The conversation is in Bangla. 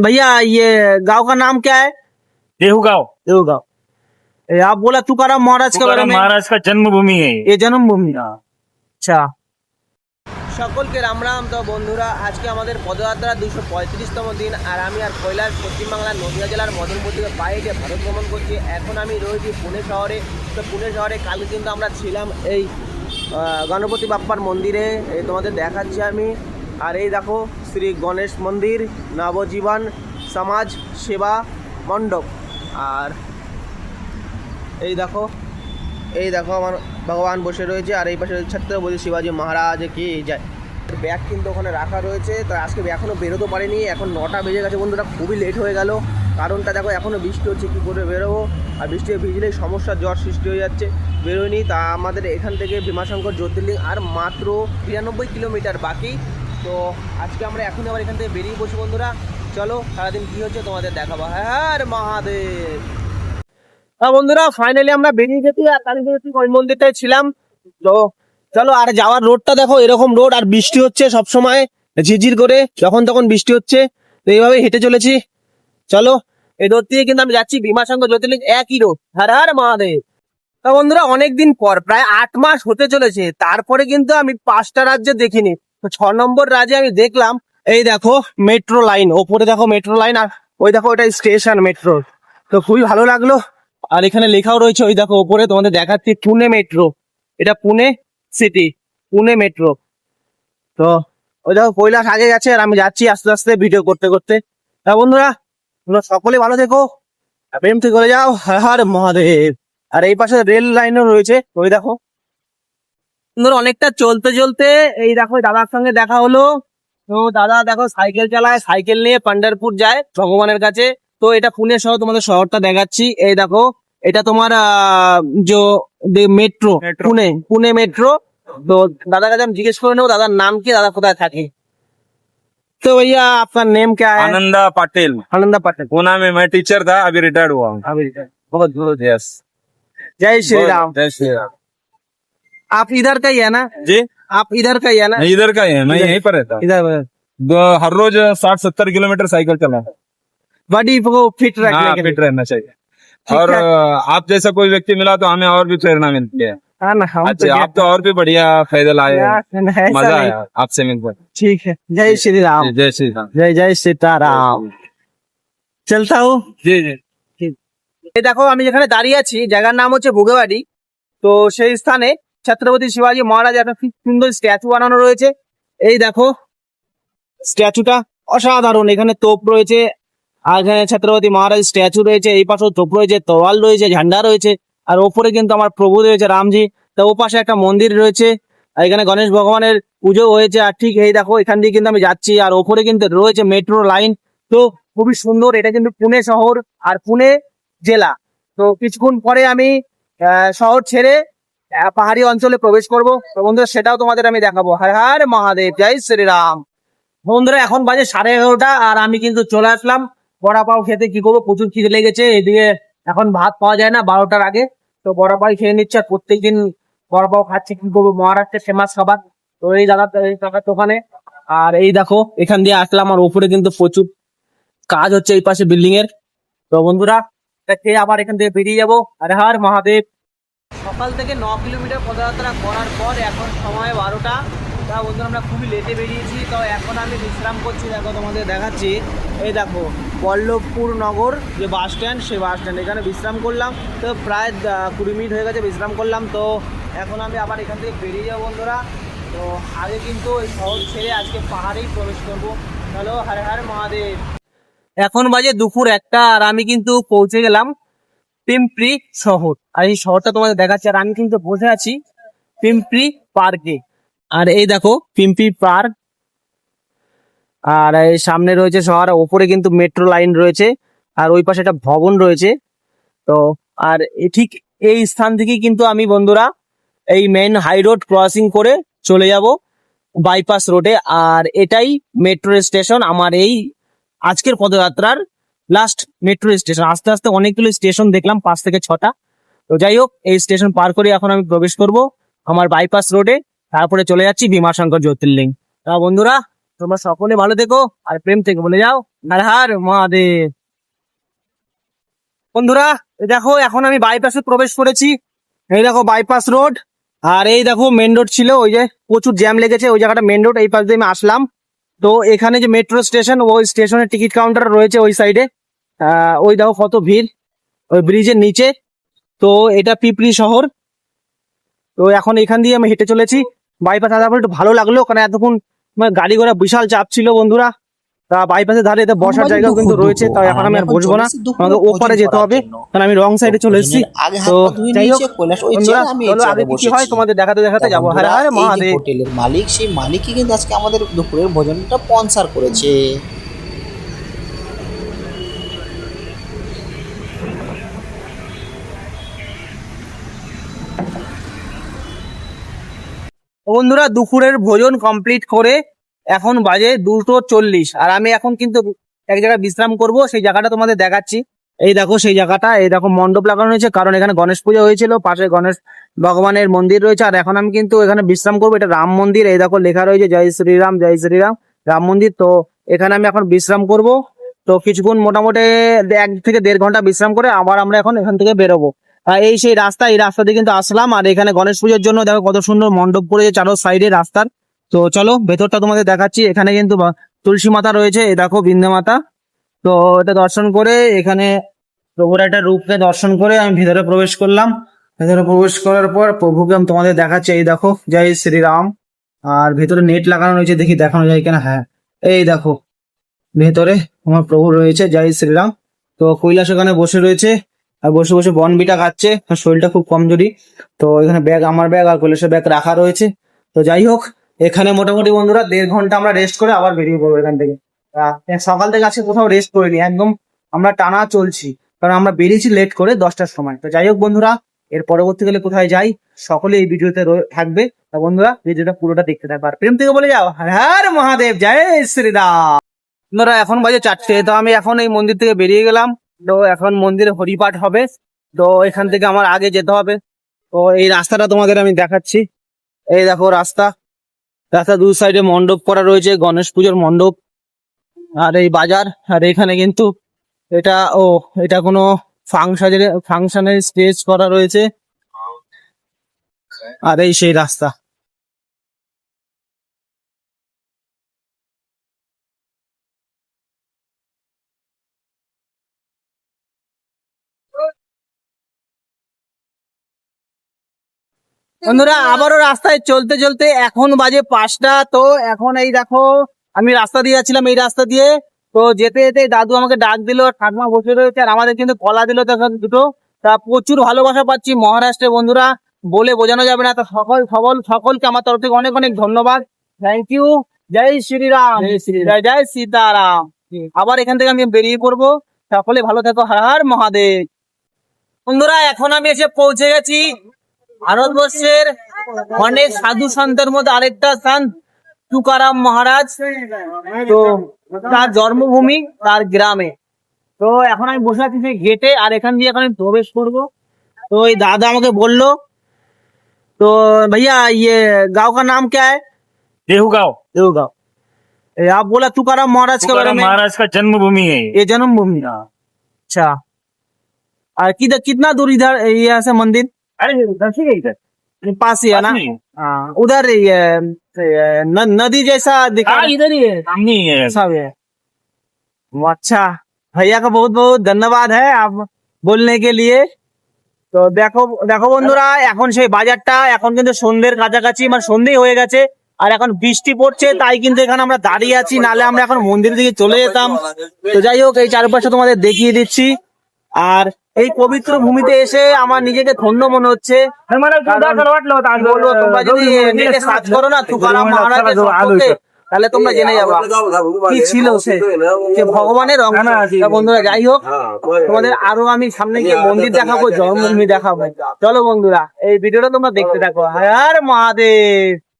भैया ये गांव का नाम क्या है? देहू गांव देहू गांव आप बोला तुकाराम महाराज के बारे में। महाराज का জন্মভূমি ये। জন্মভূমি আচ্ছা সকলকে রাম রাম তো বন্ধুরা আজকে আমাদের পদযাত্রা দুশো পঁয়ত্রিশতম দিন। আর আমি আর কৈলাস পশ্চিমবাংলার নদীয়া জেলার মদনপুর থেকে বাইরে ভারত ভ্রমণ করছি। এখন আমি রয়েছি পুনে শহরে। তো পুনে শহরে কালকে কিন্তু আমরা ছিলাম এই গণপতি বাপ্পার মন্দিরে। তোমাদের দেখাচ্ছি আমি। আর এই দেখো শ্রী গণেশ মন্দির নবজীবন সমাজ সেবা মণ্ডপ। আর এই দেখো এই দেখো আমার ভগবান বসে রয়েছে, আর এই পাশে ছত্রপতি শিবাজি মহারাজ, কি যায় ব্যাগ কিন্তু ওখানে রাখা রয়েছে, তো আজকে এখনও বেরোতে পারিনি, এখন নটা বেজে গেছে বন্ধুরা, খুবই লেট হয়ে গেল। কারণটা দেখো এখনও বৃষ্টি হচ্ছে, কী করে বেরোবো? আর বৃষ্টি ভিজলেই সমস্যা জ্বর সৃষ্টি হয়ে যাচ্ছে, বেরোয়নি। তা আমাদের এখান থেকে ভীমাশঙ্কর, জ্যোতির্লিঙ্গ, আর মাত্র বিরানব্বই কিলোমিটার বাকি। তো আজকে আমরা এখন আবার এখান থেকে বেরিয়ে বসি বন্ধুরা। চলো, সারাদিন কী হচ্ছে তোমাদের দেখাবো। হ্যাঁ মহাদেব। হ্যাঁ বন্ধুরা ফাইনালি আমরা বেরিয়ে গেছি আর কালী ওই মন্দিরটায় ছিলাম। তো চলো, আর যাওয়ার রোডটা দেখো, এরকম রোড আর বৃষ্টি হচ্ছে সব সময় ঝিরঝির করে, যখন তখন বৃষ্টি হচ্ছে। তো এইভাবে হেঁটে চলেছি। চলো, এই রোড দিয়ে কিন্তু আমি যাচ্ছি ভীমাশঙ্কর জ্যোতির্লিঙ্গ, একই রোড হর হর মহাদেব। তা বন্ধুরা, অনেকদিন পর, প্রায় আট মাস হতে চলেছে, তারপরে কিন্তু আমি পাঁচটা রাজ্যে দেখিনি। তো ছ নম্বর রাজে আমি দেখলাম, এই দেখো মেট্রো লাইন ওপরে দেখো মেট্রো লাইন আর ওই দেখো ওটা স্টেশন মেট্রো তো খুবই ভালো লাগল। আর এখানে লেখাও রয়েছে, ওই দেখো ওপরে তোমাদের দেখাচ্ছি পুনে মেট্রো এটা পুনে সিটি পুনে মেট্রো তো ওই দেখো কৈলাস আগে গেছে আর আমি যাচ্ছি আস্তে আস্তে ভিডিও করতে করতে। হ্যাঁ বন্ধুরা, তোমরা সকলে ভালো আর প্রেম থেকে যাও, হর মহাদেব। আর এই পাশে রেল লাইনও রয়েছে, ওই দেখো। বন্ধুরা অনেকটা চলতে চলতে এই দেখো দাদার সঙ্গে দেখা হলো তো দাদা দেখো সাইকেল চালায় সাইকেল নিয়ে পান্ডারপুর যায় ভগবানের কাছে তো এটা পুনে শহর তোমাদের শহরটা দেখাচ্ছি এই দেখো এটা তোমার আহ, जो metro Metro। Pune Pune metro তো দাদার কাছে আমি জিজ্ঞেস করে নেবো দাদার নাম কি দাদা কোথায় থাকে तो भैया आपका नेम क्या है आनंदा पाटिल आनंदा पाटिल पूना में मैं टीचर था अभी रिटायर्ड हुआ हूँ अभी बहुत बहुत यस जय श्री राम जय श्री राम आप इधर का ही है ना जी आप इधर का ही है ना मैं इधर का ही है मैं इधर- यहीं पर रहता हूँ इधर दो- हर रोज साठ सत्तर किलोमीटर साइकिल चला बॉडी को फिट रखने हाँ के फिट लिए रहना चाहिए ठीक और है। आप जैसा कोई व्यक्ति मिला तो हमें और भी प्रेरणा मिलती है हाँ ना हम तो अच्छा आप तो और भी बढ़िया पैदल आए यार, ऐसा मजा नहीं। आया आपसे मिलकर ठीक है जय श्री राम जय श्री राम जय जय सीताराम চলতা হো जी जी এই দেখো আমি যেখানে দাঁড়িয়ে আছি জায়গার নাম হচ্ছে বুগেবাড়ি তো সেই স্থানে ছত্রপতি শিবাজী মহারাজ একটা সুন্দর স্ট্যাচু বানানো রয়েছে। এই দেখো, স্ট্যাচুটা অসাধারণ। এখানে তোপ রয়েছে, আর এখানে ছত্রপতি মহারাজ স্ট্যাচু রয়েছে, এই পাশেও তোপ রয়েছে, তোয়াল রয়েছে, ঝান্ডা রয়েছে, আর ওপরে কিন্তু আমার প্রভু রয়েছে রামজি। তো ও পাশে একটা মন্দির রয়েছে, আর এখানে গণেশ ভগবানের পুজো হয়েছে, আর ঠিক এই দেখো, এখান দিয়ে কিন্তু আমি যাচ্ছি, আর ওপরে কিন্তু রয়েছে মেট্রো লাইন। তো খুবই সুন্দর, এটা কিন্তু পুনে শহর, আর পুনে জেলা। তো কিছুক্ষণ পরে আমি শহর ছেড়ে পাহাড়ি অঞ্চলে প্রবেশ করব। তো বন্ধুরা, সেটাও তোমাদের আমি দেখাবো। হর হর মহাদেব, জয় শ্রীরাম। বন্ধুরা, এখন বাজে সাড়ে এগারোটা, আর আমি কিন্তু চলে আসলাম। বড়া পাও খেতে কি করব? প্রচুর খিদে লেগেছে, এদিকে এখন ভাত পাওয়া যায় না বারোটার আগে। তো বড়া পাই খেয়ে নিচ্ছে, আর প্রত্যেকদিন বড়া পাও খাচ্ছে, কি করব? মহারাষ্ট্রের ফেমাস খাবার। তো এই দাদা কাকার দোকানে। আর এই দেখো, এখান দিয়ে আসলাম, আর উপরে কিন্তু প্রচুর কাজ হচ্ছে এই পাশে বিল্ডিং এর তো বন্ধুরা খেয়ে আবার এখান থেকে বেরিয়ে যাব? আরে হার মহাদেব। সকাল থেকে ন কিলোমিটার পদযাত্রা করার পর এখন সময় বারোটা। তা বন্ধুরা, আমরা খুবই লেটে বেরিয়েছি। তো এখন আমি বিশ্রাম করছি। দেখো, তোমাদের দেখাচ্ছি। এই দেখো পল্লবপুর নগর যে বাস স্ট্যান্ড সেই বাস স্ট্যান্ড এখানে বিশ্রাম করলাম। তো প্রায় কুড়ি মিনিট হয়ে গেছে বিশ্রাম করলাম। তো এখন আমি আবার এখান থেকে বেরিয়ে যাব বন্ধুরা। তো আগে কিন্তু এই শহর ছেড়ে আজকে পাহাড়েই প্রবেশ করব। হ্যালো হরে হরে মহাদেব। এখন বাজে দুপুর একটা, আর আমি কিন্তু পৌঁছে গেলাম। পিম্পরি শহর। আর এই শহরটা তোমাদের দেখাচ্ছি, আর আমি কিন্তু বসে আছি পিম্পরি পার্কে। আর এই দেখো, পিম্পরি পার্ক। আর এই সামনে রয়েছে শহর ওপরে কিন্তু মেট্রো লাইন রয়েছে, আর ওই পাশে একটা ভবন রয়েছে। তো, আর ঠিক এই স্থান থেকেই কিন্তু আমি বন্ধুরা এই মেন হাই রোড ক্রসিং করে চলে যাব বাইপাস রোডে আর এটাই মেট্রো স্টেশন আমার এই আজকের পদযাত্রার লাস্ট মেট্রো স্টেশন আস্তে আস্তে অনেকগুলো স্টেশন দেখলাম, পাঁচ থেকে ছটা। তো যাই হোক, এই স্টেশন পার করে এখন আমি প্রবেশ করব আমার বাইপাস রোডে তারপরে চলে যাচ্ছি ভীমাশঙ্কর জ্যোতির্লিঙ্গ তা বন্ধুরা, তোমরা সকলে ভালো থেকো আর প্রেম থেকে বলে যাও। আর হার মহাদেব। বন্ধুরা দেখো, এখন আমি বাইপাসে প্রবেশ করেছি। এই দেখো বাইপাস রোড আর এই দেখো মেন রোড ছিল, ওই যে প্রচুর জ্যাম লেগেছে, ওই জায়গাটা মেন রোড এই পাশ দিয়ে আমি আসলাম। তো এখানে যে মেট্রো স্টেশন ওই স্টেশনের টিকিট কাউন্টার রয়েছে ওই সাইডে ওই দেখো কত ভিড়। ওই ব্রিজের নিচে। তো এটা পিপলি শহর। তো এখন এখান দিয়ে আমি হেঁটে চলেছি। বাইপাস আসার পর একটু ভালো লাগল কারণ এতক্ষণ মানে গাড়ি ঘোড়া বিশাল চাপ ছিল বন্ধুরা। তা বাইপাসের ধারে এতে বসার জায়গাও কিন্তু রয়েছে তাই এখন আমি আর বসবো না। আমাকে ওপারে যেতে হবে কারণ আমি রং সাইডে চলে এসেছি তো যাই হোক চলো আগে কি কি হয় তোমাদের দেখাতে দেখাতে যাব। হ্যাঁ হ্যাঁ মহাদেব। হোটেলের মালিক সেই মালিকই কিন্তু আজকে আমাদের দুপুরের ভোজনটা স্পন্সর করেছে। বন্ধুরা, দুপুরের ভোজন কমপ্লিট করে এখন বাজে দুটো চল্লিশ। আর আমি এখন কিন্তু এক জায়গায় বিশ্রাম করব, সেই জায়গাটা তোমাদের দেখাচ্ছি। এই দেখো, সেই জায়গাটা, এই দেখো, মণ্ডপ লাগানো হয়েছে, কারণ এখানে গণেশ পুজো হয়েছিল, পাশে গণেশ ভগবানের মন্দির রয়েছে, আর এখন আমি কিন্তু এখানে বিশ্রাম করব, এটা রাম মন্দির, এই দেখো, লেখা রয়েছে, জয় শ্রীরাম জয় শ্রীরাম, রাম মন্দির, তো এখানে আমি এখন বিশ্রাম করব। তো কিছুক্ষণ মোটামুটি এক থেকে দেড় ঘণ্টা বিশ্রাম করে আবার আমরা এখন এখান থেকে বেরোবো। এই সেই রাস্তা, এই রাস্তা দিয়ে কিন্তু আসলাম। আর এখানে গণেশ পুজোর জন্য দেখো কত সুন্দর মণ্ডপ করেছে চারো সাইডে রাস্তার। তো চলো, ভেতরটা তোমাদের দেখাচ্ছি। এখানে কিন্তু তুলসী মাতা রয়েছে, এই দেখো বৃন্দা মাতা। তো এটা দর্শন করে এখানে প্রভুর একটা রূপকে দর্শন করে আমি ভিতরে প্রবেশ করলাম। ভেতরে প্রবেশ করার পর প্রভুকে আমি তোমাদের দেখাচ্ছি। এই দেখো, জয় শ্রীরাম। আর ভেতরে নেট লাগানো রয়েছে, দেখি দেখানো যায় কিনা। হ্যাঁ এই দেখো, ভেতরে আমার প্রভু রয়েছে, জয় শ্রীরাম। তো কৈলাস ওখানে বসে রয়েছে। আর বসে বসে বনবিটা খাচ্ছে, আর শরীরটা খুব কমজোরি। তো এখানে ব্যাগ, আমার ব্যাগ আর কৈলাসের ব্যাগ রাখা রয়েছে। তো যাই হোক, এখানে মোটামুটি বন্ধুরা দেড় ঘণ্টা আমরা রেস্ট করে আবার বেরিয়ে পড়ব এখান থেকে। সকাল থেকে আজকে কোথাও রেস্ট করিনি, একদম আমরা টানা চলছি। কারণ আমরা বেরিয়েছি লেট করে দশটার সময়। তো যাই হোক বন্ধুরা, এর পরবর্তীকালে কোথায় যাই, সকলে এই ভিডিওতে থাকবে। বন্ধুরা, ভিডিওটা পুরোটা দেখতে থাকবে। আর প্রেম থেকে বলে যাও হর মহাদেব, জয় শ্রীরাম। বন্ধুরা, এখন বাজে চারটে, তো আমি এখন এই মন্দির থেকে বেরিয়ে গেলাম। তো এখন মন্দিরে হরিপাঠ হবে। তো এখান থেকে আমার আগে যেতে হবে। তো এই রাস্তাটা তোমাদের আমি দেখাচ্ছি। এই দেখো রাস্তা। রাস্তা দু সাইডে মণ্ডপ করা রয়েছে, গণেশ পুজোর মণ্ডপ। আর এই বাজার, আর এখানে কিন্তু এটা, ও, এটা কোনো ফাংশনের ফাংশনের স্টেজ করা রয়েছে। আর এই সেই রাস্তা। বন্ধুরা আবারও রাস্তায় চলতে চলতে এখন বাজে পাঁচটা। তো এখন এই দেখো আমি রাস্তা দিয়ে যাচ্ছিলাম এই রাস্তা দিয়ে। তো যেতে যেতে দাদু আমাকে ডাক দিল ঠাকুমা বসে রয়েছে আর আমাদের কিন্তু কলা দিল তো দুটো। তা প্রচুর ভালোবাসা পাচ্ছি মহারাষ্ট্রে বন্ধুরা। বলে বোঝানো যাবে না তো সকল সকল সকলকে আমার তরফ থেকে অনেক অনেক ধন্যবাদ। থ্যাংক ইউ জয় শ্রীরাম। জয় জয় সীতারাম। আবার এখান থেকে আমি বেরিয়ে পড়ব। সকলে ভালো থাকো। হার হর মহাদেব। বন্ধুরা এখন আমি এসে পৌঁছে গেছি। ভারতবর্ষের অনেক সাধু সন্তের মধ্যে আরেকটা স্থান তুকারাম মহারাজ তো তার জন্মভূমি তার গ্রামে তো এখন আমি বসে আছি সেই গেটে আর এখান দিয়ে এখন আমি প্রবেশ করব তো এই দাদা আমাকে বললো तो भैया ये गांव का नाम क्या है देहू गांव देव गांव ए, आप बोला तुकाराम महाराज के बारे तुकाराम में महाराज का जन्मभूमि है ये। ये जन्मभूमि अच्छा और किधर कितना दूर इधर यहाँ से मंदिर अरे इधर से इधर पास ही है ना पास में ही है। हाँ उधर ये ये न- नदी जैसा दिखा हाँ इधर ही है सामने ही है सब है वो अच्छा भैया का बहुत बहुत धन्यवाद है आप बोलने के लिए তো দেখো দেখো বন্ধুরা এখন সেই বাজারটা এখন কিন্তু সন্ধ্যের কাছাকাছি মানে সন্ধেই হয়ে গেছে আর এখন বৃষ্টি পড়ছে তাই কিন্তু এখানে আমরা দাঁড়িয়ে আছি নালে আমরা এখন মন্দিরের দিকে চলে যেতাম তো যাই হোক এই চারপাশে তোমাদের দেখিয়ে দিচ্ছি আর এই পবিত্র ভূমিতে এসে আমার নিজেকে ধন্য মনে হচ্ছে। তাহলে তোমরা জেনে যাব কি ছিল সে। যে ভগবানের অংশ। বন্ধুরা যাই হোক তোমাদের আরও আমি সামনে গিয়ে মন্দির দেখাবো জন্মভূমি দেখাবো। চলো বন্ধুরা এই ভিডিওটা তোমরা দেখতে দেখো হ্যাঁ মহাদেব।